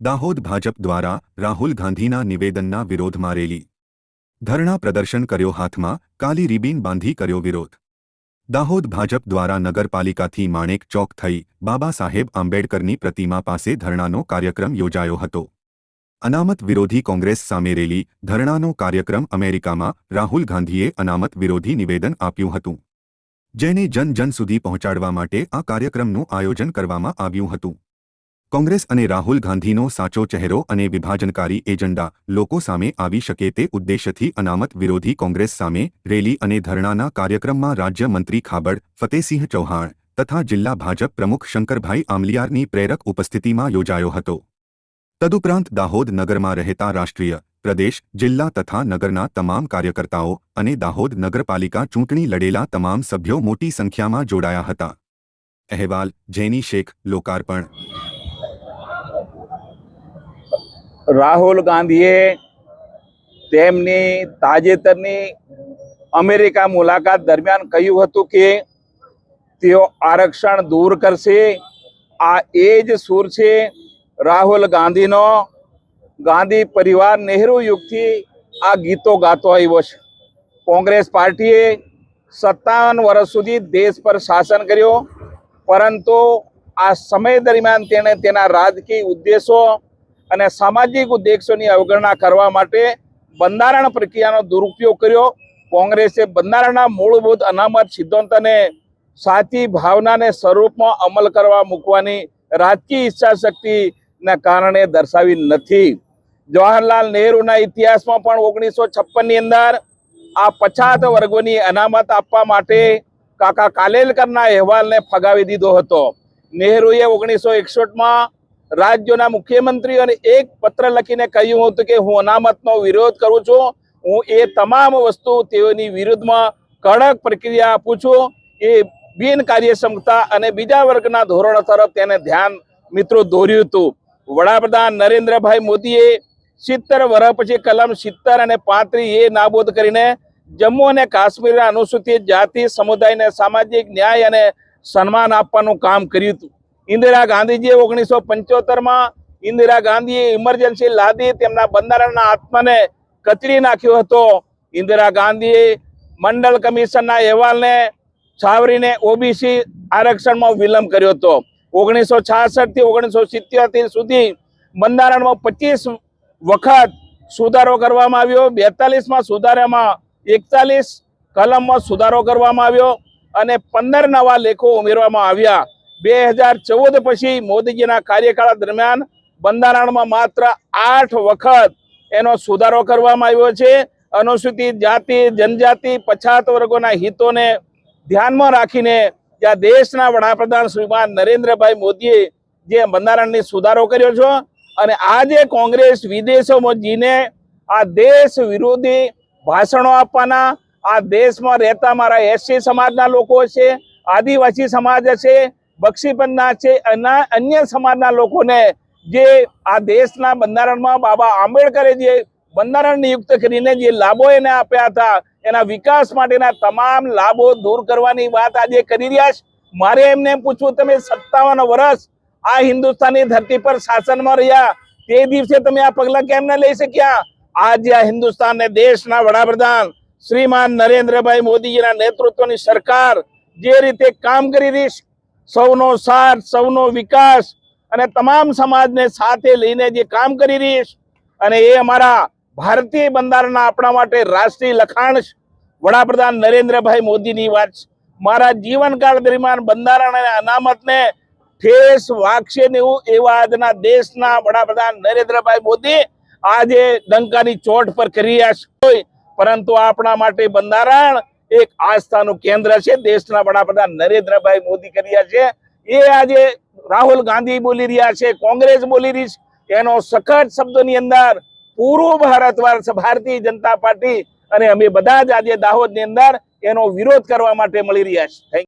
દાહોદ ભાજપ દ્વારા રાહુલ ગાંધીના નિવેદનના વિરોધમાં રેલી. ધરણા પ્રદર્શન કર્યો હાથમાં, કાલી રિબીન બાંધી કર્યો વિરોધ. દાહોદ ભાજપ દ્વારા નગરપાલિકાથી માણેક ચોક થઈ બાબા સાહેબ આંબેડકરની પ્રતિમા પાસે ધરણાનો કાર્યક્રમ યોજાયો હતો. અનામત વિરોધી કોંગ્રેસ સામે રેલી, ધરણાનો કાર્યક્રમ અમેરિકામાં રાહુલ ગાંધીએ અનામત વિરોધી નિવેદન આપ્યું હતું. જેને જન જન સુધી પહોંચાડવા માટે આ કાર્યક્રમનું આયોજન કરવામાં આવ્યું હતું. કોંગ્રેસ અને રાહુલ ગાંધીનો સાચો ચહેરો અને વિભાજનકારી એજન્ડા લોકો સામે આવી શકે તે ઉદ્દેશ્યથી અનામત વિરોધી કોંગ્રેસ સામે રેલી અને ધરણાના કાર્યક્રમમાં રાજ્યમંત્રી ખાબડ ફતેસિંહ ચૌહાણ તથા જિલ્લા ભાજપ પ્રમુખ શંકરભાઈ આમલિયારની પ્રેરક ઉપસ્થિતિમાં યોજાયો હતો. તદુપરાંત દાહોદ નગરમાં રહેતા રાષ્ટ્રીય, પ્રદેશ, જિલ્લા તથા નગરના તમામ કાર્યકર્તાઓ અને દાહોદ નગરપાલિકા ચૂંટણી લડેલા તમામ સભ્યો મોટી સંખ્યામાં જોડાયા હતા. અહેવાલ, જેની શેખ, લોકાર્પણ રાહુલ ગાંધીએ તેમની તાજેતરની અમેરિકા મુલાકાત દરમિયાન કહ્યું હતું કે તેઓ આરક્ષણ દૂર કરશે. આ એ જ સૂર છે રાહુલ ગાંધીનો. ગાંધી પરિવાર નહેરુ યુગથી આ ગીતો ગાતો આવ્યો છે. કોંગ્રેસ પાર્ટીએ સત્તાવન વર્ષ સુધી દેશ પર શાસન કર્યો, પરંતુ આ સમય દરમિયાન તેણે તેના રાજકીય ઉદ્દેશો અને સામાજિક ઉદ્દેશોની અવગણના કરવા માટે બંધારણ પ્રક્રિયાનો દુરુપયોગ કર્યો. કોંગ્રેસે બંધારણના મૂળભૂત અનામત સિદ્ધાંતને સાચી ભાવનાને સ્વરૂપમાં અમલ કરવા મૂકવાની રાજકીય ઈચ્છા શક્તિના કારણે દર્શાવી નથી. જવાહરલાલ નહેરુના ઇતિહાસમાં પણ ઓગણીસો છપ્પનની અંદર આ પછાત વર્ગોની અનામત આપવા માટે કાકા કાલેલકરના અહેવાલને ફગાવી દીધો હતો. નહેરુએ ઓગણીસો એકસઠમાં રાજ્યોના મુખ્યમંત્રીઓને એક પત્ર લખીને કહ્યું હતું કે હું અનામતનો વિરોધ કરું છું. હું એ તમામ વસ્તુ તેઓની વિરુદ્ધમાં કડક પ્રક્રિયા આપું છું. એ બિન કાર્યક્ષમતા અને બીજા વર્ગના ધોરણો તરફ તેને ધ્યાન મિત્રો દોર્યું હતું. વડાપ્રધાન નરેન્દ્રભાઈ મોદીએ સિત્તેર વર્ષ પછી કલમ સિત્તેર અને પાંત્રી એ નાબૂદ કરીને જમ્મુ અને કાશ્મીરના અનુસૂચિત જાતિ સમુદાયને સામાજિક ન્યાય અને સન્માન આપવાનું કામ કર્યું હતું. ઇન્દિરા ગાંધીજીએ ઓગણીસો પંચોતેરમાં ઇન્દિરા ગાંધીએ ઇમરજન્સી લાદી તેમના બંધારણના આત્માને કચડી નાખ્યો હતો. ઇન્દિરા ગાંધીએ મંડળ કમિશનના અહેવાલને છાવરીને ઓબીસી આરક્ષણમાં વિલંબ કર્યો હતો. ઓગણીસો છાસઠથી ઓગણીસો સિત્યોતેર સુધી બંધારણમાં પચીસ વખત સુધારો કરવામાં આવ્યો. બેતાલીસમાં સુધારામાં એકતાલીસ કલમમાં સુધારો કરવામાં આવ્યો અને પંદર નવા લેખો ઉમેરવામાં આવ્યા. બે હજાર ચૌદ પછી મોદીજીના કાર્યકાળ દરમિયાન બંધારણમાં માત્ર આઠ વખત એનો સુધારો કરવામાં આવ્યો છે. અનુસૂચિત જાતિ, જનજાતિ, પછાત વર્ગોના હિતોને ધ્યાનમાં રાખીને જ્યાં દેશના વડાપ્રધાન શ્રીમાન નરેન્દ્રભાઈ મોદીએ જે બંધારણની સુધારો કર્યો છે અને આજે કોંગ્રેસ વિદેશોમાં જીને આ દેશ વિરોધી ભાષણો આપવાના, આ દેશમાં રહેતા મારા એસસી સમાજના લોકો છે, આદિવાસી સમાજ છે બક્ષીપંથના છે. અને અન્ય સમાજના લોકોને જે આ દેશના બંધારણમાં બાબા આંબેડકરે જે બંધારણ નિયુક્ત કરીને જે લાભો એને આપ્યા હતા, એના વિકાસ માટેના તમામ લાભો દૂર કરવાની વાત આજે કરી રહ્યા છે. મારે એમને પૂછવું, તમે સત્તાવન વર્ષ આ હિન્દુસ્તાનની ધરતી પર શાસનમાં રહ્યા, તે દિવસે તમે આ પગલાં કેમ ન લઈ શક્યા? આજે આ હિન્દુસ્તાન ને દેશના વડાપ્રધાન શ્રીમાન નરેન્દ્રભાઈ મોદીજીના નેતૃત્વની સરકાર જે રીતે કામ કરી રહી સૌનો સાથ, સૌનો વિકાસ અને તમામ સમાજને સાથે લઈને જે કામ કરી રહી છે અને એ અમારા ભારતીય બંધારણના આપણા માટે રાષ્ટ્રીય લખાણ વડાપ્રધાન નરેન્દ્રભાઈ મોદીની વાત છે. મારા જીવનકાળ દરમિયાન બંધારણ અને અનામતને ઠેસ વાગશે ને એવું એવા આજના દેશના વડાપ્રધાન નરેન્દ્રભાઈ મોદી આજે ડંકાની ચોટ પર કરી રહ્યા છે. પરંતુ આપણા માટે બંધારણ એક આસ્થાનું કેન્દ્ર છે. દેશના વડાપ્રધાન નરેન્દ્રભાઈ મોદી કરી રહ્યા છે. એ આજે રાહુલ ગાંધી બોલી રહ્યા છે, કોંગ્રેસ બોલી રહી છે. એનો સખત શબ્દોની અંદર પૂર્વ ભારત ભારતીય જનતા પાર્ટી અને અમે બધા જ આજે દાહોદની અંદર એનો વિરોધ કરવા માટે મળી રહ્યા છે.